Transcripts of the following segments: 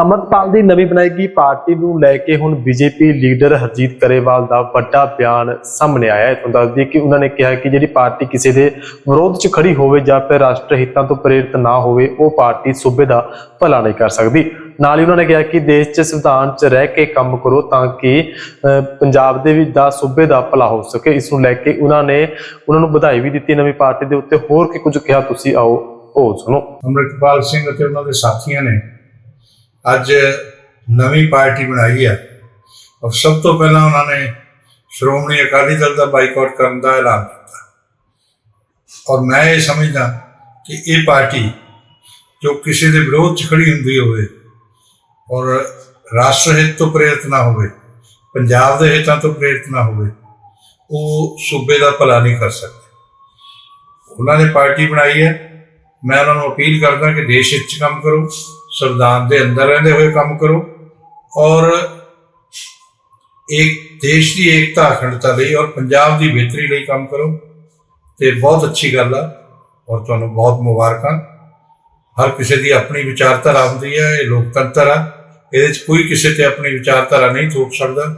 ਅਮਰਪਾਲ ਦੀ ਨਵੀਂ ਬਣਾਈ ਗਈ ਪਾਰਟੀ ਨੂੰ ਲੈ ਕੇ ਹੁਣ ਬੀਜੇਪੀ ਲੀਡਰ ਹਰਜੀਤ ਕਰੇਵਾਲ ਦਾ ਵੱਡਾ ਬਿਆਨ ਸਾਹਮਣੇ ਆਇਆ ਹੈ। ਤੁਹਾਨੂੰ ਦੱਸ ਦਈਏ ਕਿ ਉਹਨਾਂ ਨੇ ਕਿਹਾ ਕਿ ਜਿਹੜੀ ਪਾਰਟੀ ਕਿਸੇ ਦੇ ਵਿਰੋਧ 'ਚ ਖੜੀ ਹੋਵੇ ਜਾਂ ਫਿਰ ਰਾਸ਼ਟਰ ਹਿੱਤਾਂ ਤੋਂ ਪ੍ਰੇਰਿਤ ਨਾ ਹੋਵੇ, ਉਹ ਪਾਰਟੀ ਸੂਬੇ ਦਾ ਭਲਾ ਨਹੀਂ ਕਰ ਸਕਦੀ। ਨਾਲ ਹੀ ਉਹਨਾਂ ਨੇ ਕਿਹਾ ਕਿ ਦੇਸ਼ 'ਚ ਸੰਵਿਧਾਨ 'ਚ ਰਹਿ ਕੇ ਕੰਮ ਕਰੋ ਤਾਂ ਕਿ ਪੰਜਾਬ ਦੇ ਵੀ ਦਾ ਸੂਬੇ ਦਾ ਭਲਾ ਹੋ ਸਕੇ। ਇਸ ਨੂੰ ਲੈ ਕੇ ਉਹਨਾਂ ਨੇ, ਉਹਨਾਂ ਨੂੰ ਵਧਾਈ ਵੀ ਦਿੱਤੀ ਨਵੀਂ ਪਾਰਟੀ ਦੇ ਉੱਤੇ। ਹੋਰ ਕੀ ਕੁਝ ਕਿਹਾ ਤੁਸੀਂ ਆਓ, ਉਹ ਸੁਣੋ। ਅੰਮ੍ਰਿਤਪਾਲ ਸਿੰਘ ਅਤੇ ਉਹਨਾਂ ਦੇ ਸਾਥੀਆਂ ਨੇ ਅੱਜ ਨਵੀਂ ਪਾਰਟੀ ਬਣਾਈ ਹੈ। ਔਰ ਸਭ ਤੋਂ ਪਹਿਲਾਂ ਉਹਨਾਂ ਨੇ ਸ਼੍ਰੋਮਣੀ ਅਕਾਲੀ ਦਲ ਦਾ ਬਾਈਕਾਟ ਕਰਨ ਦਾ ਐਲਾਨ ਕੀਤਾ। ਔਰ ਮੈਂ ਇਹ ਸਮਝਦਾ ਕਿ ਇਹ ਪਾਰਟੀ ਜੋ ਕਿਸੇ ਦੇ ਵਿਰੋਧ 'ਚ ਖੜੀ ਹੁੰਦੀ ਹੋਵੇ ਔਰ ਰਾਸ਼ਟਰ ਹਿੱਤ ਤੋਂ ਪ੍ਰੇਰਿਤ ਨਾ ਹੋਵੇ, ਪੰਜਾਬ ਦੇ ਹਿੱਤਾਂ ਤੋਂ ਪ੍ਰੇਰਿਤ ਨਾ ਹੋਵੇ, ਉਹ ਸੂਬੇ ਦਾ ਭਲਾ ਨਹੀਂ ਕਰ ਸਕਦੇ। ਉਹਨਾਂ ਨੇ ਪਾਰਟੀ ਬਣਾਈ ਹੈ। ਮੈਂ ਉਹਨਾਂ ਨੂੰ ਅਪੀਲ ਕਰਦਾ ਕਿ ਦੇਸ਼ ਹਿੱਤ 'ਚ ਕੰਮ ਕਰੋ। ਸੰਵਿਧਾਨ ਦੇ ਅੰਦਰ ਰਹਿੰਦੇ ਹੋਏ ਕੰਮ ਕਰੋ ਔਰ ਇੱਕ ਦੇਸ਼ ਦੀ ਏਕਤਾ ਅਖੰਡਤਾ ਲਈ ਔਰ ਪੰਜਾਬ ਦੀ ਬਿਹਤਰੀ ਲਈ ਕੰਮ ਕਰੋ। ਤੇ ਬਹੁਤ ਅੱਛੀ ਗੱਲ ਆ ਔਰ ਤੁਹਾਨੂੰ ਬਹੁਤ ਮੁਬਾਰਕਾਂ। ਹਰ ਕਿਸੇ ਦੀ ਆਪਣੀ ਵਿਚਾਰਧਾਰਾ ਹੁੰਦੀ ਹੈ, ਇਹ ਲੋਕਤੰਤਰ ਆ। ਇਹਦੇ ਵਿੱਚ ਕੋਈ ਕਿਸੇ ਤੇ ਆਪਣੀ ਵਿਚਾਰਧਾਰਾ ਨਹੀਂ ਥੋਪ ਸਕਦਾ।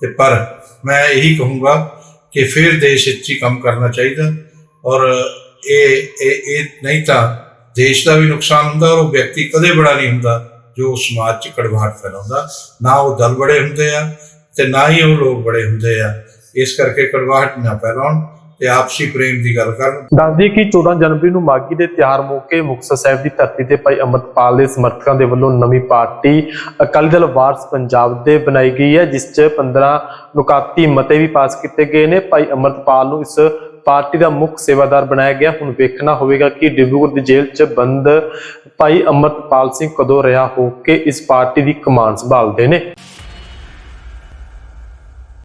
ਤੇ ਪਰ ਮੈਂ ਇਹੀ ਕਹੂੰਗਾ ਕਿ ਫਿਰ ਦੇਸ਼ ਵਿੱਚ ਹੀ ਕੰਮ ਕਰਨਾ ਚਾਹੀਦਾ ਔਰ ਇਹ ਇਹ ਨਹੀਂ ਤਾਂ ਦੇਸ਼ ਦਾ ਵੀ ਨੁਕਸਾਨ ਹੁੰਦਾ ਔਰ ਉਹ ਵਿਅਕਤੀ ਕਦੇ ਬੜਾ ਨਹੀਂ ਹੁੰਦਾ ਜੋ ਸਮਾਜ 'ਚ ਕੜਵਾਹਟ ਫੈਲਾਉਂਦਾ। ਨਾ ਉਹ ਦਲ ਬੜੇ ਹੁੰਦੇ ਆ ਤੇ ਨਾ ਹੀ ਉਹ ਲੋਕ ਬੜੇ ਹੁੰਦੇ ਆ। ਇਸ ਕਰਕੇ ਕੜਵਾਹਟ ਨਾ ਫੈਲਾਉਣ ਤੇ ਆਪਸੀ ਪ੍ਰੇਮ ਦੀ ਗੱਲ ਕਰਨ। ਦੱਸਦੀ ਕਿ 14 ਜਨਵਰੀ ਨੂੰ ਮਾਗੀ ਦੇ ਤਿਉਹਾਰ ਮੌਕੇ ਮੁਕਤਸਰ ਸਾਹਿਬ ਦੀ ਧਰਤੀ ਤੇ ਭਾਈ ਅਮਰਪਾਲ ਦੇ ਸਮਰਥਕਾਂ ਦੇ ਵੱਲੋਂ ਨਵੀਂ ਪਾਰਟੀ ਅਕਾਲੀ ਦਲ ਵਾਰਸ ਪੰਜਾਬ ਦੇ ਬਣਾਈ ਗਈ ਹੈ, ਜਿਸ 'ਚ 15 ਨੁਕਾਤੀ ਮਤੇ ਵੀ ਪਾਸ ਕੀਤੇ ਗਏ ਨੇ। ਭਾਈ ਅਮਰਪਾਲ ਨੂੰ ਇਸ ਪਾਰਟੀ ਦਾ ਮੁੱਖ ਸੇਵਾਦਾਰ ਬਣਾਇਆ ਗਿਆ। ਹੁਣ ਵੇਖਣਾ ਹੋਵੇਗਾ ਕਿ ਡਿਬਰੂਗੜ੍ਹ ਦੀ ਜੇਲ੍ਹ 'ਚ ਬੰਦ ਭਾਈ ਅਮਰਪਾਲ ਸਿੰਘ ਕਦੋਂ ਰਿਹਾ, ਹੋ ਕੇ ਇਸ ਪਾਰਟੀ ਦੀ ਕਮਾਨ ਸੰਭਾਲਦੇ ਨੇ।